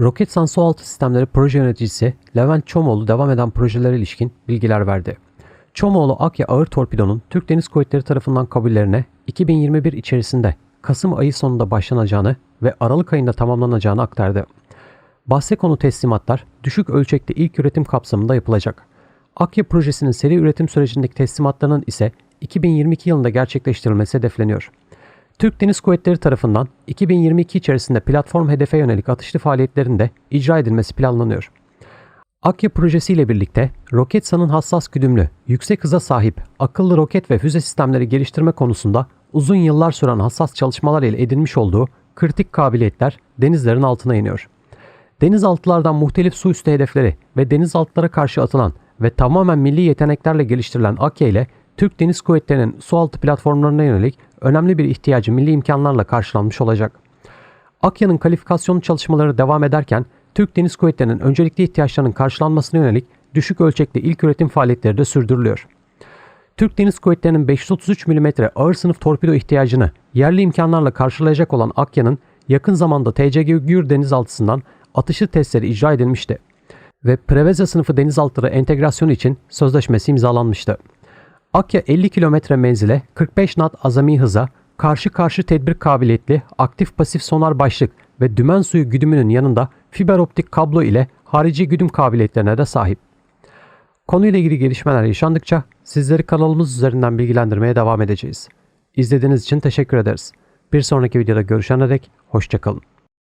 Roketsan Sualtı Sistemleri Proje Yöneticisi Levent Çomoğlu devam eden projelere ilişkin bilgiler verdi. Çomoğlu Akya Ağır Torpido'nun Türk Deniz Kuvvetleri tarafından kabullerine 2021 içerisinde Kasım ayı sonunda başlanacağını ve Aralık ayında tamamlanacağını aktardı. Bahse konu teslimatlar düşük ölçekli ilk üretim kapsamında yapılacak. Akya projesinin seri üretim sürecindeki teslimatlarının ise 2022 yılında gerçekleştirilmesi hedefleniyor. Türk Deniz Kuvvetleri tarafından 2022 içerisinde platform hedefe yönelik atışlı faaliyetlerin de icra edilmesi planlanıyor. Akya projesiyle birlikte Roketsan'ın hassas güdümlü, yüksek hıza sahip akıllı roket ve füze sistemleri geliştirme konusunda uzun yıllar süren hassas çalışmalar ile edinmiş olduğu kritik kabiliyetler denizlerin altına iniyor. Denizaltılardan muhtelif su üstü hedefleri ve denizaltılara karşı atılan ve tamamen milli yeteneklerle geliştirilen Akya ile Türk Deniz Kuvvetleri'nin sualtı platformlarına yönelik önemli bir ihtiyacı milli imkanlarla karşılanmış olacak. Akya'nın kalifikasyon çalışmaları devam ederken Türk Deniz Kuvvetleri'nin öncelikli ihtiyaçlarının karşılanmasına yönelik düşük ölçekli ilk üretim faaliyetleri de sürdürülüyor. Türk Deniz Kuvvetleri'nin 533 mm ağır sınıf torpido ihtiyacını yerli imkanlarla karşılayacak olan Akya'nın yakın zamanda TCG Gür denizaltısından atışlı testleri icra edilmişti ve Preveza sınıfı denizaltıları entegrasyonu için sözleşmesi imzalanmıştı. Akya 50 kilometre menzile 45 knot azami hıza karşı karşı tedbir kabiliyetli aktif pasif sonar başlık ve dümen suyu güdümünün yanında fiber optik kablo ile harici güdüm kabiliyetlerine de sahip. Konuyla ilgili gelişmeler yaşandıkça sizleri kanalımız üzerinden bilgilendirmeye devam edeceğiz. İzlediğiniz için teşekkür ederiz. Bir sonraki videoda görüşene dek hoşçakalın.